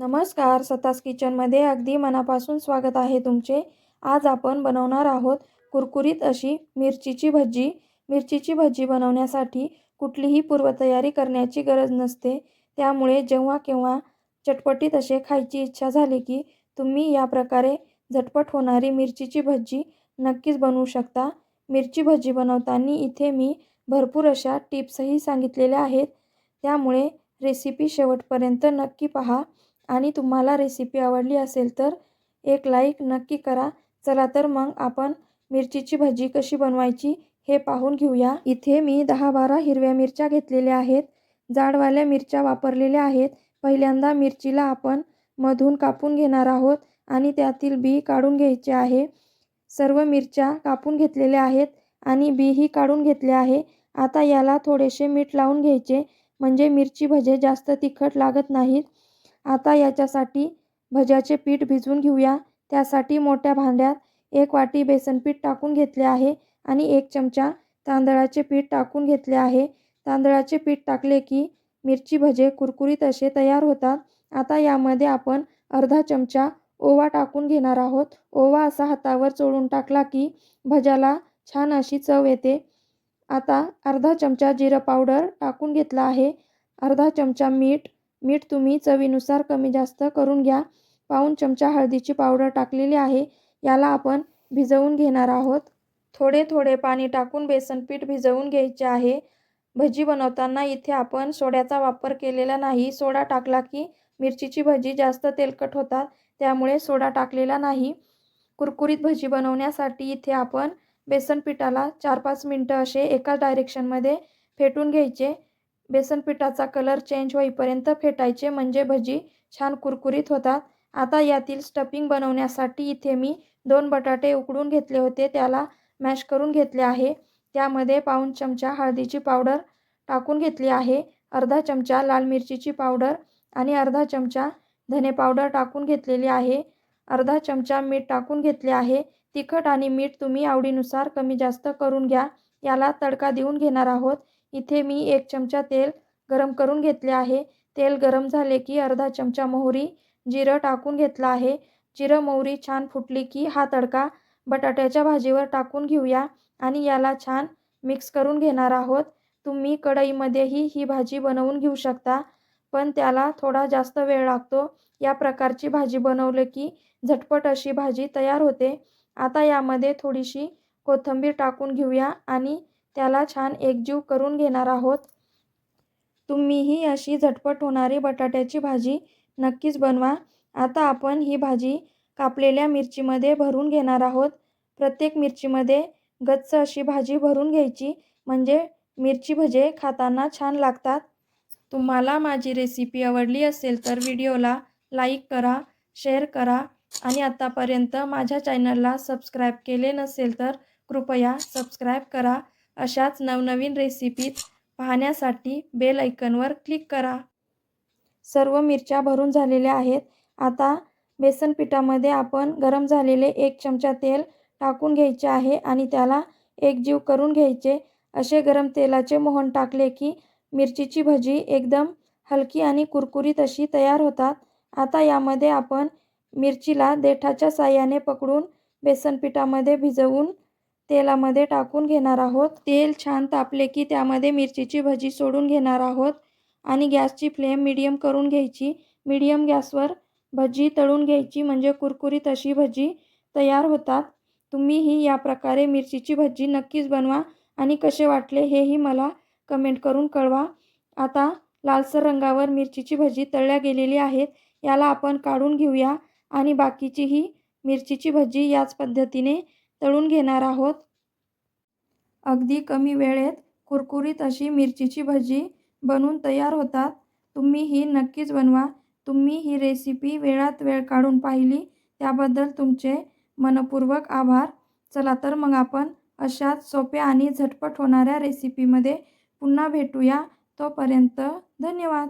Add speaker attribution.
Speaker 1: नमस्कार सतास किचनमध्ये अगदी मनापासून स्वागत आहे तुमचे. आज आपण बनवणार आहोत कुरकुरीत अशी मिरचीची भजी. मिरचीची भजी बनवण्यासाठी कुठलीही पूर्वतयारी करण्याची गरज नसते. त्यामुळे जेव्हा केव्हा चटपटीत असे खायची इच्छा झाली की तुम्ही या प्रकारे झटपट होणारी मिरचीची भजी नक्कीच बनवू शकता. मिरची भजी बनवताना इथे मी भरपूर अशा टिप्सही सांगितलेल्या आहेत. त्यामुळे रेसिपी शेवटपर्यंत नक्की पहा. आणि तुम्हाला रेसिपी आवडली असेल तर एक लाईक नक्की करा. चला तर मग आपण मिरचीची भजी कशी बनवायची हे पाहून घेऊया. इथे मी दहा बारा हिरव्या मिरच्या घेतलेल्या आहेत. जाडवाल्या मिरच्या वापरलेल्या आहेत. पहिल्यांदा मिरचीला आपण मधून कापून घेणार आहोत आणि त्यातील बी काढून घ्यायचे आहे. सर्व मिरच्या कापून घेतलेल्या आहेत आणि बीही काढून घेतले आहे. आता याला थोडेसे मीठ लावून घ्यायचे. म्हणजे मिरची भजे जास्त तिखट लागत नाहीत. आता याच्यासाठी भज्याचे पीठ भिजवून घेऊया. त्यासाठी मोठ्या भांड्यात एक वाटी बेसन पीठ टाकून घेतले आहे आणि एक चमचा तांदळाचे पीठ टाकून घेतले आहे. तांदळाचे पीठ टाकले की मिरची भजे कुरकुरीत असे तयार होतात. आता यामध्ये आपण अर्धा चमचा ओवा टाकून घेणार आहोत. ओवा असा हातावर चोळून टाकला की भज्याला छान अशी चव येते. आता अर्धा चमचा जिरं पावडर टाकून घेतला आहे. अर्धा चमचा मीठ मीठ तुम्ही चवीनुसार कमी जास्त करून घ्या. पाऊण चमचा हळदीची पावडर टाकलेली आहे. याला आपण भिजवून घेणार आहोत. थोडे थोडे पाणी टाकून बेसन पीठ भिजवून घ्यायचे आहे. भजी बनवताना इथे आपण सोड्याचा वापर केलेला नाही. सोडा टाकला की मिरचीची भजी जास्त तेलकट होतात. त्यामुळे सोडा टाकलेला नाही. कुरकुरीत भजी बनवण्यासाठी इथे आपण बेसन पिठाला चार पाच मिनटं असे एका डायरेक्शनमध्ये फेटून घ्यायचे. बेसन पिठाचा कलर चेंज होईपर्यंत फेटायचे म्हणजे भजी छान कुरकुरीत होतात. आता यातील स्टफिंग बनवण्यासाठी इथे मी दोन बटाटे उकडून घेतले होते त्याला मॅश करून घेतले आहे. त्यामध्ये पाऊण चमचा हळदीची पावडर टाकून घेतली आहे अर्धा चमचा लाल मिरचीची पावडर आणि अर्धा चमचा धने पावडर टाकून घेतलेली आहे. अर्धा चमचा मीठ टाकून घेतले आहे. तिखट आणि मीठ तुम्ही आवडीनुसार कमी जास्त करून घ्या याला तडका देऊन घेणार आहोत. इथे मी एक चमचा तेल गरम करून घेतले आहे. तेल गरम झाले की अर्धा चमचा मोहरी जिरं टाकून घेतलं आहे. जिरं मोहरी छान फुटली की हा तडका बटाट्याच्या भाजीवर टाकून घेऊया आणि याला छान मिक्स करून घेणार आहोत. तुम्ही कढईमध्येही ही भाजी बनवून घेऊ शकता पण त्याला थोडा जास्त वेळ लागतो. या प्रकारची भाजी बनवलं की झटपट अशी भाजी तयार होते. आता यामध्ये थोडीशी कोथिंबीर टाकून घेऊया आणि त्याला छान एकजीव करून घेणार आहोत. तुम्हीही अशी झटपट होणारी बटाट्याची भाजी नक्कीच बनवा. आता आपण ही भाजी कापलेल्या मिरचीमध्ये भरून घेणार आहोत. प्रत्येक मिरचीमध्ये गच्च अशी भाजी भरून घ्यायची म्हणजे मिरची भजे खाताना छान लागतात. तुम्हाला माझी रेसिपी आवडली असेल तर व्हिडिओला लाईक करा शेअर करा आणि आत्तापर्यंत माझ्या चॅनलला सबस्क्राईब केले नसेल तर कृपया सबस्क्राईब करा. अशाच नवनवीन रेसिपीज पाहण्यासाठी बेल ऐकनवर क्लिक करा. सर्व मिरच्या भरून झालेल्या आहेत. आता बेसन पिठामध्ये आपण गरम झालेले एक चमचा तेल टाकून घ्यायचे आहे आणि त्याला एकजीव करून घ्यायचे. असे गरम तेलाचे मोहन टाकले की मिरचीची भजी एकदम हलकी आणि कुरकुरीत अशी तयार होतात. आता यामध्ये आपण मिरचीला देठाच्या साह्याने पकडून बेसन पिठामध्ये भिजवून तेलामध्ये टाकून घेणार आहोत. तेल छान तापले की त्यामध्ये मिरचीची भजी सोडून घेणार आहोत आणि गॅसची फ्लेम मिडियम करून घ्यायची. मिडियम गॅसवर भजी तळून घ्यायची म्हणजे कुरकुरीत अशी भजी तयार होतात. तुम्हीही या प्रकारे मिरचीची भजी नक्कीच बनवा आणि कसे वाटले हेही मला कमेंट करून कळवा. आता लालसर रंगावर मिरचीची भजी तळल्या गेलेली आहेत. याला आपण काढून घेऊया आणि बाकीचीही मिरचीची भजी याच पद्धतीने तळून घेणार आहोत. अगदी कमी वेळेत कुरकुरीत अशी मिरचीची भजी बनवून तयार होतात. तुम्ही ही नक्कीच बनवा. तुम्ही ही रेसिपी वेळात वेळ काढून पाहिली त्याबद्दल तुमचे मनपूर्वक आभार. चला तर मग आपण अशाच सोप्या आणि झटपट होणाऱ्या रेसिपीमध्ये पुन्हा भेटूया. तोपर्यंत धन्यवाद.